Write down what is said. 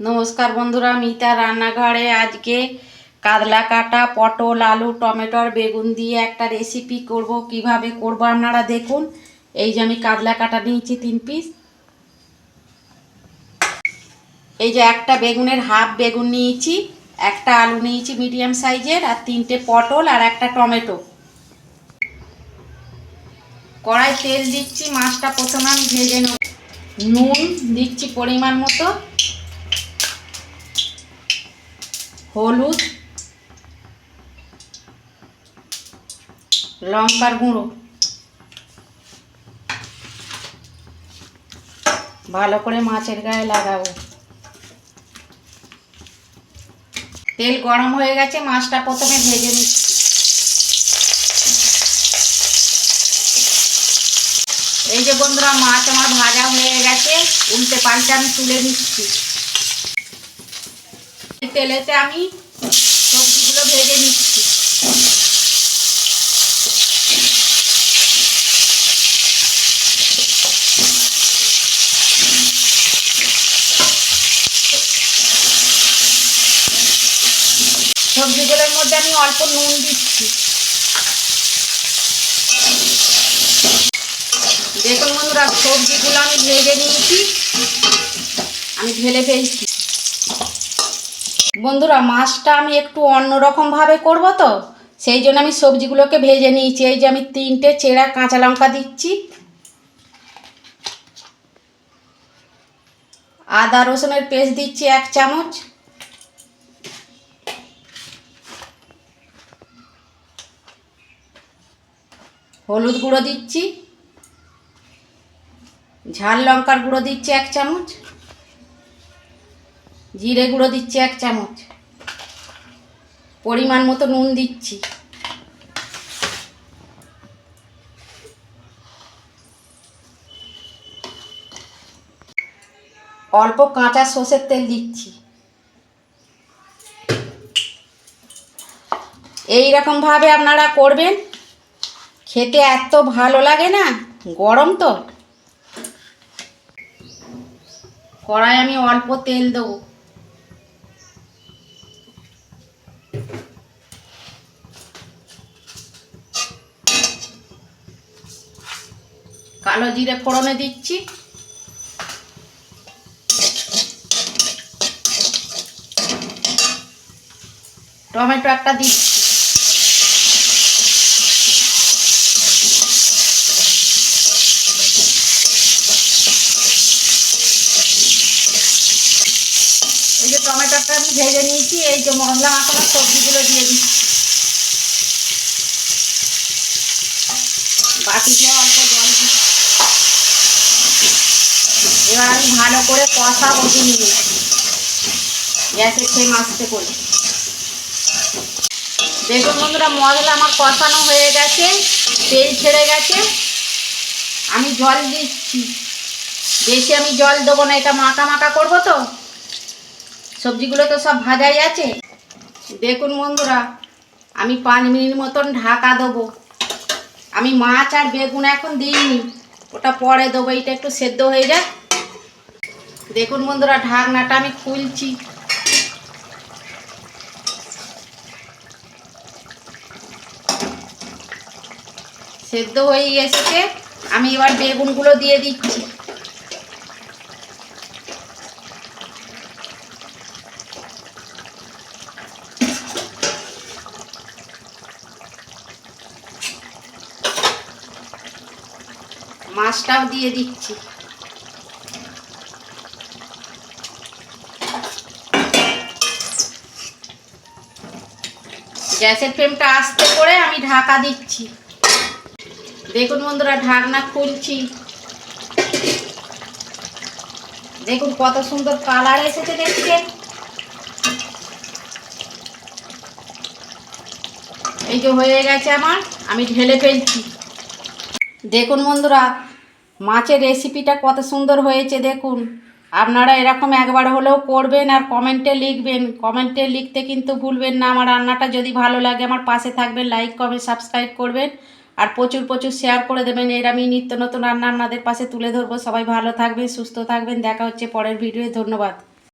নমস্কার বন্ধুরা মিতা রান্নাঘরে। আজকে কাতলা কাটা, পটল, আলু, টমেটোর বেগুন দিয়ে একটা রেসিপি করব। কীভাবে করব আপনারা দেখুন। এই যে আমি কাতলা কাটা নিয়েছি তিন পিস এই যে একটা বেগুনের হাফ বেগুন নিয়েছি, একটা আলু নিয়েছি মিডিয়াম সাইজের আর তিনটে পটল আর একটা টমেটো। কড়াই তেল দিচ্ছি, মাছটা প্রথমে আমি ভেজে নেব। নুন দিচ্ছি পরিমাণ মতো। হলুদ লঙ্কার গুঁড়ো। ভালো করে মাছের গায়ে লাগাবো। তেল গরম হয়ে গেছে, মাছটা প্রথমে ভেজে নিচ্ছি। এই যে বন্ধুরা, মাছ আমার ভাজা হয়ে গেছে, উল্টে পাল্টে আমি তুলে নিচ্ছি। তেলেতে আমি সবজিগুলো ভেজে নিচ্ছি। সবজিগুলোর মধ্যে আমি অল্প নুন দিচ্ছি। দেখুন বন্ধুরা, সবজিগুলো আমি ভেজে নিয়েছি। আমি ঢেলে ফেলছি। বন্ধুরা, মাছটা আমি একটু অন্যরকম ভাবে করব তো? সেই জন্য আমি সবজিগুলোকে ভেজে নিয়েছি। এই যে আমি তিনটে চেরা কাঁচা লঙ্কা দিচ্ছি। আদা রসুনের পেস্ট দিচ্ছি এক চামচ। হলুদ গুঁড়ো দিচ্ছি। ঝাল লঙ্কার গুঁড়ো দিচ্ছি এক চামচ। জিরে গুঁড়ো দিচ্ছি এক চামচ। পরিমাণ মতো নুন দিচ্ছি। অল্প কাঁচা সর্ষের তেল দিচ্ছি। এই ভাবে আপনারা করবেন। খেতে এত ভালো লাগে না, গরম তো। কড়াই আমি অল্প তেল দেবো। কালো জিরে ফোড়নে দিচ্ছি। টমেটো একটা দিচ্ছি। এই যে টমেটোটা আমি ভেজে নিয়েছি, এই যে মশলা মাখানো সবজিগুলো দিয়ে দিচ্ছি। বাটিতে অল্প জল দিচ্ছি। এবার আমি ভালো করে কষা বসে নিয়ে গ্যাসের ফ্লেম মাছতে করে। দেখুন বন্ধুরা মশলা আমার কষানো হয়ে গেছে, তেল ছেড়ে গেছে। আমি জল দিচ্ছি। বেশি আমি জল দেবো না, এটা মাখা মাখা করব তো। সবজিগুলো তো সব ভাজাই আছে। দেখুন বন্ধুরা, আমি পাঁচ মিনিট মতন ঢাকা দেবো। আমি মাছ আর বেগুন এখন দিইনি, ওটা পরে দেবো এটা একটু সেদ্ধ হয়ে যায় দেখুন বন্ধুরা, ঢাকনাটা আমি খুলছি। সেদ্ধ হয়ে এসেছে। আমি এবার বেগুনগুলো দিয়ে দিচ্ছি। মাছটাও দিয়ে দিচ্ছি। গ্যাসের ফ্লেমটা আস্তে করে আমি ঢাকা দিচ্ছি। দেখুন বন্ধুরা, ঢাকনা খুলছি। দেখুন কত সুন্দর কালার এসেছে, দেখছেন? এই যে হয়ে গেছে আমার, আমি ঢেলে ফেলছি। দেখুন বন্ধুরা, মাছের রেসিপিটা কত সুন্দর হয়েছে, দেখুন। আপনারা এরকম একবার হলেও করবেন আর কমেন্টে লিখবেন। কমেন্টে লিখতে কিন্তু ভুলবেন না। আমার রান্নাটা যদি ভালো লাগে, আমার পাশে থাকবেন, লাইক, কমেন্ট, সাবস্ক্রাইব করবেন আর প্রচুর প্রচুর শেয়ার করে দেবেন। এর আমি নিত্য নতুন রান্না আপনাদের পাশে তুলে ধরবো। সবাই ভালো থাকবেন, সুস্থ থাকবেন। দেখা হচ্ছে পরের ভিডিওয়ে। ধন্যবাদ।